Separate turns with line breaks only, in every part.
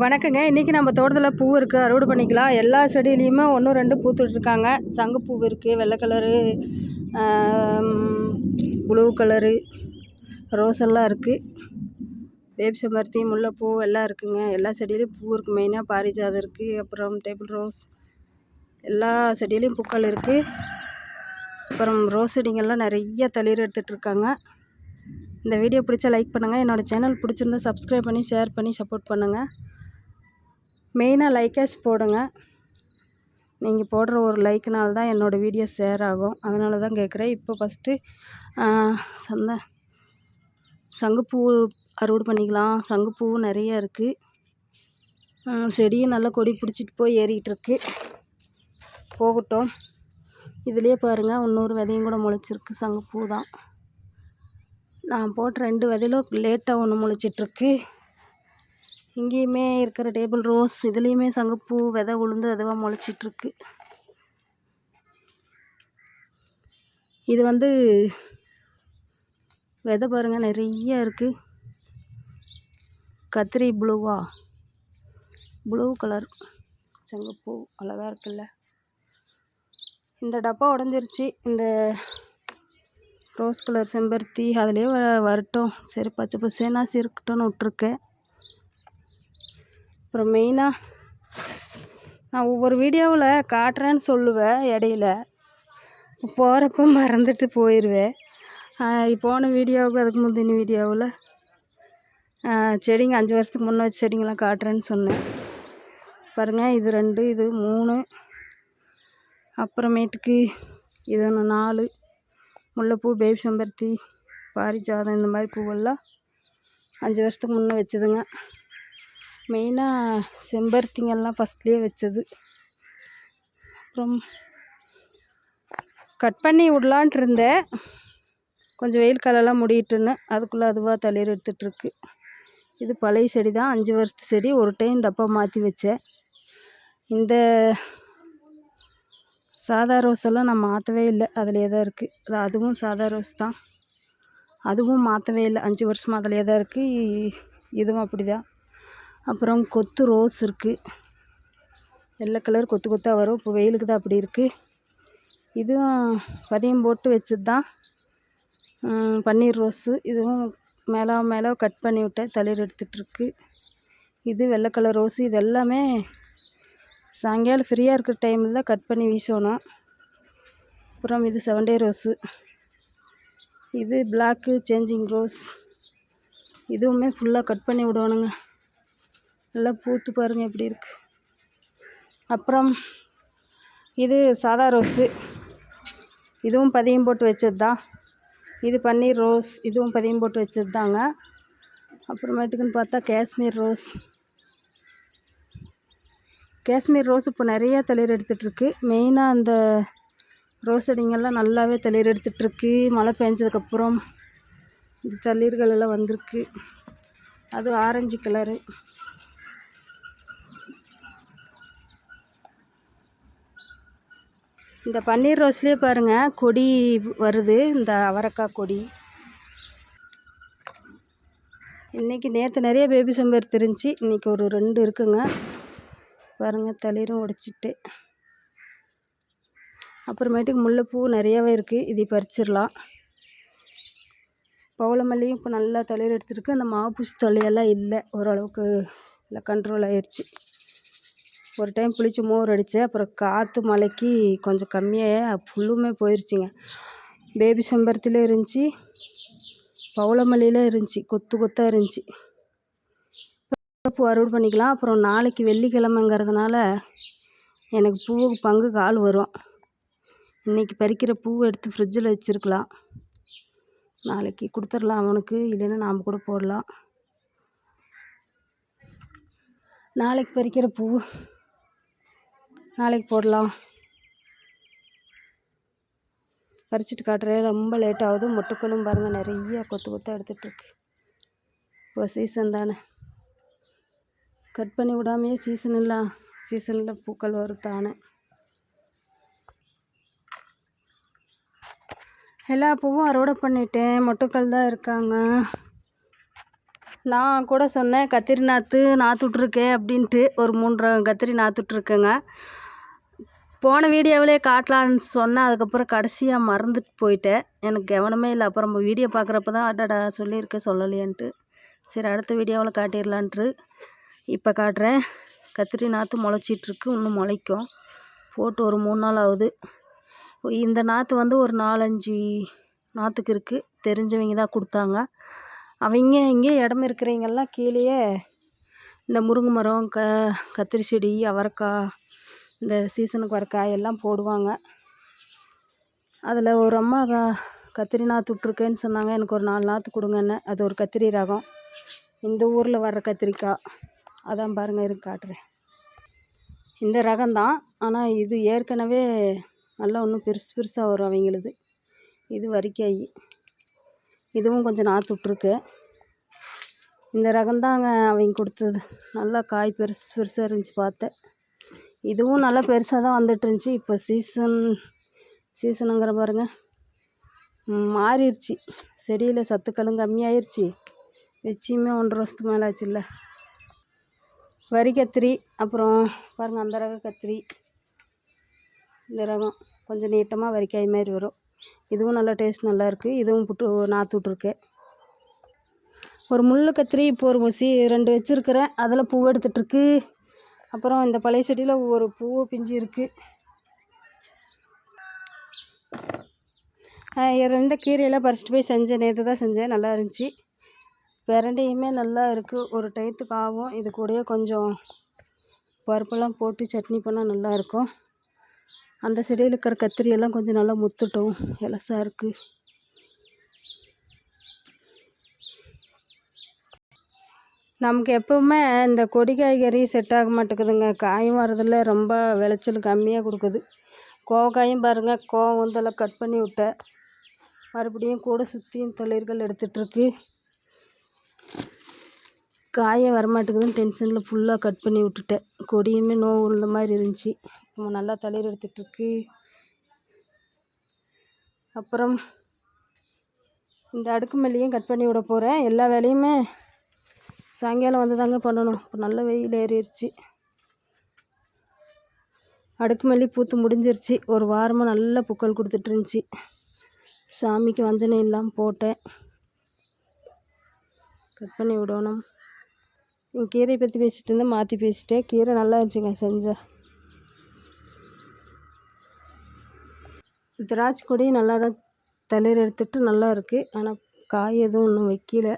வணக்கங்க. இன்றைக்கி நம்ம தோட்டத்தில் பூ இருக்குது அறுவடை பண்ணிக்கலாம். எல்லா செடியிலையுமே ஒன்று ரெண்டு பூத்துட்ருக்காங்க சங்குப்பூ இருக்குது வெள்ளை கலரு ப்ளூ கலரு ரோஸ் எல்லாம் இருக்குது வேப் செம்பருத்தி முல்லைப்பூ எல்லாம் இருக்குங்க. எல்லா செடியிலையும் பூ இருக்குது மெயினாக பாரிஜாதம் இருக்குது அப்புறம் டேபிள் ரோஸ் எல்லா செடியிலையும் பூக்கள் இருக்குது அப்புறம் ரோஸ் செடிங்கள்லாம் நிறைய தளிர் எடுத்துகிட்ருக்காங்க இந்த வீடியோ பிடிச்சா லைக் பண்ணுங்கள் என்னோடய சேனல் பிடிச்சிருந்தா சப்ஸ்கிரைப் பண்ணி ஷேர் பண்ணி சப்போர்ட் பண்ணுங்கள் மெயினாக லைக்கர்ஸ் போடுங்க. நீங்கள் போடுற ஒரு லைக்குனால தான் என்னோடய வீடியோ ஷேர் ஆகும். அதனால தான் கேட்குறேன் இப்போ ஃபஸ்ட்டு சந்த சங்குப்பூ அறுவடை பண்ணிக்கலாம். சங்குப்பூ நிறைய இருக்குது செடியும் நல்லா கொடி பிடிச்சிட்டு போய் ஏறிக்கிட்டு இருக்கு போகட்டும். இதுலேயே பாருங்கள் இன்னொரு விதையும் கூட முளைச்சிருக்கு. சங்குப்பூ தான். நான் போட்ட ரெண்டு விதையிலும் லேட்டாக ஒன்று முளைச்சிட்ருக்கு இங்கேயுமே இருக்கிற டேபிள் ரோஸ் இதுலேயுமே சங்குப்பூ விதை உளுந்து அதுவாக முளைச்சிட்ருக்கு. இது வந்து விதை பாருங்கள் நிறைய இருக்குது கத்திரி ப்ளூவா. Blue colour. சங்கப்பூ அழகாக இருக்குல்ல. இந்த டப்பா உடஞ்சிருச்சு. இந்த ரோஸ் கலர் செம்பருத்தி அதுலேயே வரட்டும். சரி பச்சை பசேனாசி இருக்கட்டும்னு விட்ருக்கேன் அப்புறம் மெயினாக நான் ஒவ்வொரு வீடியோவில் காட்டுறேன்னு சொல்லுவேன் இடையில. போகிறப்ப மறந்துட்டு போயிடுவேன் போன வீடியோவுக்கு அதுக்கு முந்தின வீடியோவில் செடிங்க அஞ்சு வருஷத்துக்கு முன்னே வச்சு செடிங்கெல்லாம் காட்டுறேன்னு சொன்னேன். பாருங்கள் இது ரெண்டு இது மூணு அப்புறமேட்டுக்கு இது ஒன்று நாலு முல்லைப்பூ பேபி செம்பருத்தி பாரிஜாதம் இந்த மாதிரி பூவெல்லாம் அஞ்சு வருஷத்துக்கு முன்னே வச்சதுங்க. மெயினாக செம்பருத்திங்கெல்லாம் ஃபஸ்ட்லேயே வச்சது. அப்புறம் கட் பண்ணி விடலான்ட்டு இருந்தேன். கொஞ்சம் வெயில் காலம்லாம் முடியிட்டுன்னு அதுக்குள்ளே அதுவாக தளிர் எடுத்துகிட்ருக்கு இது பழைய செடி தான். அஞ்சு வருஷத்து செடி. ஒரு டைம் டப்பா மாற்றி வச்சேன். இந்த சாதா ரோஸ் எல்லாம் நான் மாற்றவே இல்லை. அதிலே தான் இருக்குது அதுவும் சாதா ரோஸ் தான். அதுவும் மாற்றவே இல்லை. அஞ்சு வருஷமாக அதிலே தான் இருக்குது இதுவும் அப்படி தான் அப்புறம் கொத்து ரோஸ் இருக்குது வெள்ளை கலர் கொத்து கொத்தாக வரும். இப்போ வெயிலுக்கு தான் அப்படி இருக்குது இதுவும் பதியம் போட்டு வச்சது தான் பன்னீர் ரோஸு. இதுவும் மேலே மேலே கட் பண்ணி விட்டேன் தலையில் எடுத்துகிட்ருக்கு இது வெள்ளை கலர் ரோஸு. இது எல்லாமே சாயங்காலம் ஃப்ரீயாக இருக்கிற டைமில் தான் கட் பண்ணி வீசணும். அப்புறம் இது செவன் டே ரோஸு. இது பிளாக்கு சேஞ்சிங் ரோஸ் இதுவுமே ஃபுல்லாக கட் பண்ணி விடணுங்க. நல்லா பூத்து பாருங்கள் எப்படி இருக்குது அப்புறம் இது சாதா ரோஸு. இதுவும் பதியம் போட்டு வச்சது தான் இது பன்னீர் ரோஸ் இதுவும் பதியம் போட்டு வச்சது தாங்க அப்புறமேட்டுக்குன்னு பார்த்தா காஷ்மீர் ரோஸ். காஷ்மீர் ரோஸ் இப்போ நிறையா தளிர் எடுத்துகிட்ருக்கு மெயினாக அந்த ரோஸ் செடிங்கெல்லாம் நல்லாவே தளிர் எடுத்துகிட்ருக்கு மழை பெஞ்சதுக்கப்புறம் இந்த தளிர்கள் எல்லாம் வந்திருக்கு. அது ஆரஞ்சு கலரு. இந்த பன்னீர் ரோஸ்லேயே பாருங்கள் கொடி வருது இந்த அவரக்காய் கொடி. இன்றைக்கி நேற்று நிறைய பேபி சம்பர் தெரிஞ்சு இன்றைக்கி ஒரு ரெண்டு இருக்குங்க. பாருங்கள் தளிரும் உடைச்சிட்டு. அப்புறமேட்டுக்கு முல்லைப்பூ நிறையாவே இருக்குது இதை பறிச்சிடலாம். பவளமல்லியும் இப்போ நல்லா தளிர் எடுத்துருக்கு அந்த மாப்பூசி தொல்லையெல்லாம் இல்லை ஓரளவுக்கு இல்லை கண்ட்ரோல் ஆயிடுச்சு ஒரு டைம் புளித்து மோர் அடித்தேன் அப்புறம் காற்று மழைக்கு கொஞ்சம் கம்மியாக ஃபுல்லுமே போயிடுச்சிங்க பேபி செம்பருத்தியில் இருந்துச்சு பவளமல்லியில் இருந்துச்சு கொத்து கொத்தாக இருந்துச்சு. பூ அறுவடை பண்ணிக்கலாம். அப்புறம் நாளைக்கு வெள்ளிக்கிழமைங்கிறதுனால எனக்கு பூவுக்கு பங்கு கால் வரும். இன்றைக்கி பறிக்கிற பூவை எடுத்து ஃப்ரிட்ஜில் வச்சுருக்கலாம். நாளைக்கு கொடுத்துர்லாம் அவனுக்கு இல்லைன்னா நாம் கூட போடலாம். நாளைக்கு பறிக்கிற பூ நாளைக்கு போடலாம். பறிச்சிட்டு காட்டுறேன் ரொம்ப லேட் ஆகுது. மொட்டுக்களும் பாருங்கள் நிறைய கொத்து கொத்தாக எடுத்துகிட்ருக்கு இப்போ சீசன் தானே. கட் பண்ணி விடாமையே சீசன் இல்லை. சீசனில் பூக்கள் வரும் தானே. எல்லா பூவும் அறுவடை பண்ணிட்டேன். மொட்டுக்கள் தான் இருக்காங்க. நான் கூட சொன்னேன் கத்திரி நாற்று நாற்றுட்ருக்கேன் அப்படின்ட்டு. ஒரு மூன்று கத்திரி நாற்றுட்ருக்கேங்க போன வீடியோவிலே காட்டலான்னு சொன்னேன் அதுக்கப்புறம் கடைசியாக மறந்துட்டு போயிட்டேன். எனக்கு கவனமே இல்லை. அப்புறம் வீடியோ பார்க்குறப்ப தான் அடடா சொல்லியிருக்கேன் சொல்லலையேன்ட்டு. சரி அடுத்த வீடியோவில் காட்டிடலான்ட்டு இப்போ காட்டுறேன். கத்திரி நாற்று முளைச்சிட்ருக்கு. இன்னும் முளைக்கும். போட்டு ஒரு மூணு நாள் ஆகுது. இந்த நாற்று வந்து ஒரு நாலஞ்சு நாற்றுக்கு இருக்குது தெரிஞ்சவங்க தான் கொடுத்தாங்க. அவங்க இங்கே இடம் இருக்கிறவங்கெல்லாம் கீழேயே இந்த முருங்கை மரம் க கத்திரி செடி அவரைக்காய் இந்த சீசனுக்கு வர காயெல்லாம் போடுவாங்க. அதில் ஒரு அம்மா க கத்திரி நாற்று விட்ருக்கேன்னு சொன்னாங்க. எனக்கு ஒரு நாலு நாற்று கொடுங்கன்னு. அது ஒரு கத்திரி ரகம். இந்த ஊரில் வர்ற கத்திரிக்காய். அதான் பாருங்கள் இருக்கு காட்டுறேன். இந்த ரகம்தான் ஆனால் இது ஏற்கனவே நல்லா ஒன்றும் பெருசு பெருசாக வரும் அவங்களுது. இது வரிக்காய். இதுவும் கொஞ்சம் நாற்று விட்ருக்கு இந்த ரகம்தாங்க அவங்க கொடுத்தது. நல்லா காய் பெருசு பெருசாக இருந்துச்சு பார்த்தேன். இதுவும் நல்லா பெருசாக தான் வந்துட்டு இருந்துச்சு. இப்போ சீசன் சீசனுங்கிற பாருங்க. மாறிடுச்சு செடியில் சத்துக்களும் கம்மியாயிருச்சு. வச்சியுமே ஒன்றரை வருஷத்துக்கு மேலே ஆச்சுல்ல. வரி கத்திரி அப்புறம் பாருங்கள் அந்த ரக கத்திரி இந்த ரகம் கொஞ்சம் நீட்டமாக வரிக்காய் மாதிரி வரும். இதுவும் நல்லா டேஸ்ட் நல்லாயிருக்கு இதுவும் புட்டு நாற்று விட்ருக்கேன் ஒரு முள் கத்திரி இப்போ ஒரு முசி ரெண்டு வச்சுருக்கிறேன். அதில் பூ எடுத்துகிட்ருக்கு அப்புறம் இந்த பழைய செடியில் ஒரு பூவும் பிஞ்சு இருக்குது ரெண்டு கீரையெல்லாம் பறிச்சிட்டு போய் செஞ்சேன். நேற்று தான் செஞ்சேன். நல்லா இருந்துச்சு. பிரண்டையுமே நல்லா இருக்குது ஒரு டயத்துக்கு ஆகும். இது கூடயே கொஞ்சம் பருப்பெல்லாம் போட்டு சட்னி பண்ணால் நல்லாயிருக்கும் அந்த செடியில் இருக்கிற கத்திரியெல்லாம் கொஞ்சம் நல்லா முத்துட்டும். இலசாக இருக்குது நமக்கு எப்போவுமே இந்த கொடி காய்கறி செட் ஆக மாட்டேங்குதுங்க. காயும் வரதில்ல ரொம்ப விளைச்சல் கம்மியாக கொடுக்குது. கோவக்காயும் பாருங்கள் கோவம் கட் பண்ணி விட்டேன் மறுபடியும் கூட சுற்றியும் தளிர்கள் எடுத்துகிட்ருக்கு காயே வரமாட்டேங்குதுன்னு டென்ஷனில் ஃபுல்லாக கட் பண்ணி விட்டுட்டேன் கொடியுமே நோவு உள்ள மாதிரி இருந்துச்சு. நல்லா தளிர் எடுத்துகிட்ருக்கு அப்புறம் இந்த அடுக்கு மல்லியும் கட் பண்ணி விட போகிறேன் எல்லா வேலையுமே சாயங்காலம் வந்து தாங்க பண்ணணும். இப்போ நல்ல வெயில் ஏறிடுச்சு அடுக்கு மல்லி பூத்து முடிஞ்சிருச்சு. ஒரு வாரமாக நல்ல பூக்கள் கொடுத்துட்டு இருந்துச்சு சாமிக்கு வஞ்சனை இல்லாமல் போட்டேன். கட் பண்ணி விடணும். கீரையை பற்றி பேசிகிட்டு இருந்தேன். மாற்றி பேசிட்டேன். கீரை நல்லா இருந்துச்சுங்க செஞ்சேன் திராட்சை கொடி நல்லா தான் தளிர் எடுத்துட்டு நல்லா இருக்குது ஆனால் காய் எதுவும் இன்னும் வைக்கல.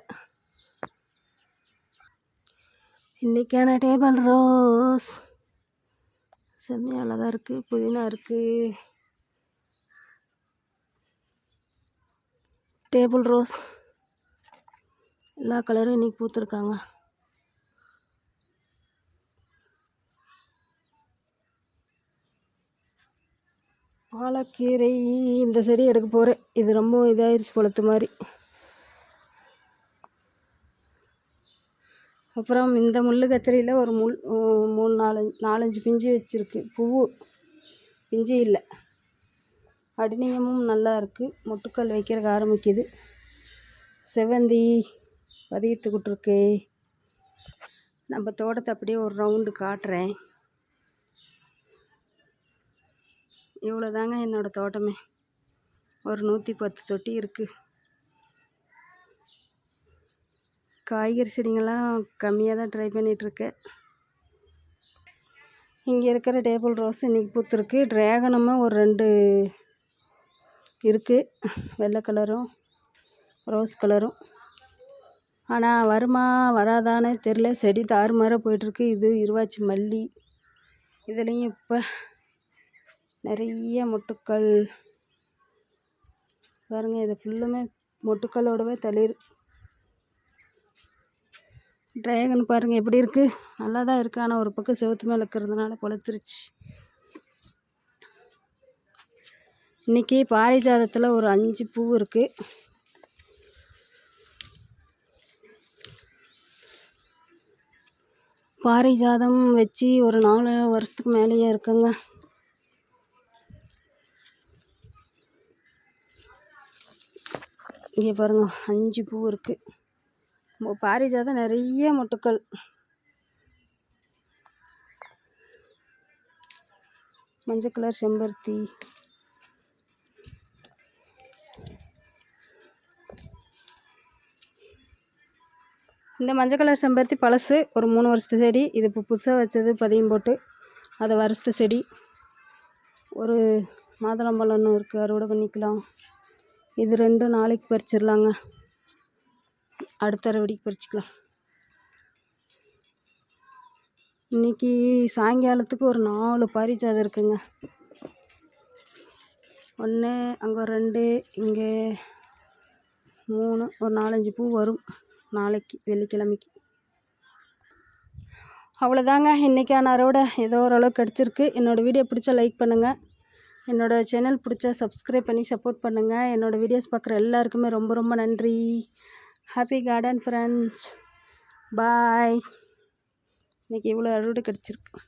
இன்றைக்கான டேபிள் ரோஸ். செம்மையாக அழகாக இருக்குது புதினா இருக்குது டேபிள் ரோஸ். எல்லா கலரும் இன்றைக்கி பூத்துருக்காங்க. வாழைக்கீரை இந்த செடி எடுக்க போகிறேன் இது ரொம்ப இதாகிருச்சு குளத்து மாதிரி. அப்புறம் இந்த முள் கத்திரியில் ஒரு முள் மூணு நாலு நாலஞ்சு பிஞ்சு வச்சுருக்கு. பூ பிஞ்சு இல்லை. அடினியமும் நல்லா இருக்குது மொட்டுக்கள் வைக்கிறதுக்கு ஆரம்பிக்குது. செவந்தி பதியத்துக்கிட்டுருக்கு. நம்ம தோட்டத்தை அப்படியே ஒரு ரவுண்டு காட்டுறேன். இவ்வளோ தாங்க என்னோடய தோட்டமே. ஒரு நூற்றி பத்து தொட்டி இருக்குது காய்கறி செடிங்கள்லாம் கம்மியாக தான் ட்ரை பண்ணிகிட்ருக்கேன். இங்கே இருக்கிற டேபிள் ரோஸ் இன்றைக்கி பூத்துருக்கு. ட்ராகனமாக ஒரு ரெண்டு இருக்குது வெள்ளை கலரும் ரோஸ் கலரும். ஆனால் வருமா வராதானே தெரில செடி தாறுமாறாக போயிட்டுருக்கு. இது இருவாச்சி மல்லி. இதுலேயும் இப்போ நிறைய மொட்டுக்கள். பாருங்கள் இது ஃபுல்லுமே மொட்டுக்களோடவே தளிர். ட்ராகன் பாருங்கள் எப்படி இருக்குது நல்லா தான் இருக்குது ஆனால் ஒரு பக்கம் செவத்து மேலே இருக்கிறதுனால கொளுத்துருச்சு. இன்றைக்கி பாரிஜாதத்தில் ஒரு அஞ்சு பூ இருக்குது பாரிஜாதம் வச்சு ஒரு நாலு வருஷத்துக்கு மேலேயே இருக்குங்க. இங்கே பாருங்கள் அஞ்சு பூ இருக்குது பாரிஜாதம் நிறைய மொட்டுக்கள். மஞ்சள் கலர் செம்பருத்தி. இந்த மஞ்சள் கலர் செம்பருத்தி பழசு ஒரு மூணு வருஷத்து செடி இது இப்போ புதுசாக வச்சது பதியம் போட்டு அதை வருஷத்து செடி. ஒரு மாதுளம்பழம் ஒன்று இருக்குது அறுவடை பண்ணிக்கலாம். இது ரெண்டும் நாளைக்கு பறிச்சிடலாங்க அடுத்த அறுவடைக்கு பறிச்சுக்கலாம். இன்னைக்கு சாயங்காலத்துக்கு ஒரு நாலு பாரிஜாதம் இருக்குங்க. ஒன்று அங்கே ரெண்டு இங்கே மூணு ஒரு நாலஞ்சு பூ வரும் நாளைக்கு வெள்ளிக்கிழமைக்கு. அவ்வளோதாங்க இன்றைக்கான அறுவடை ஏதோ ஓரளவுக்கு கிடச்சிருக்கு. என்னோடய வீடியோ பிடிச்சா லைக் பண்ணுங்கள் என்னோடய சேனல் பிடிச்சா சப்ஸ்கிரைப் பண்ணி சப்போர்ட் பண்ணுங்கள் என்னோடய வீடியோஸ் பார்க்குற எல்லாருக்குமே ரொம்ப ரொம்ப நன்றி. ஹாப்பி கார்டன் ஃப்ரெண்ட்ஸ் பாய் இன்றைக்கி இவ்வளோ அறுவடை கிடச்சிருக்கு.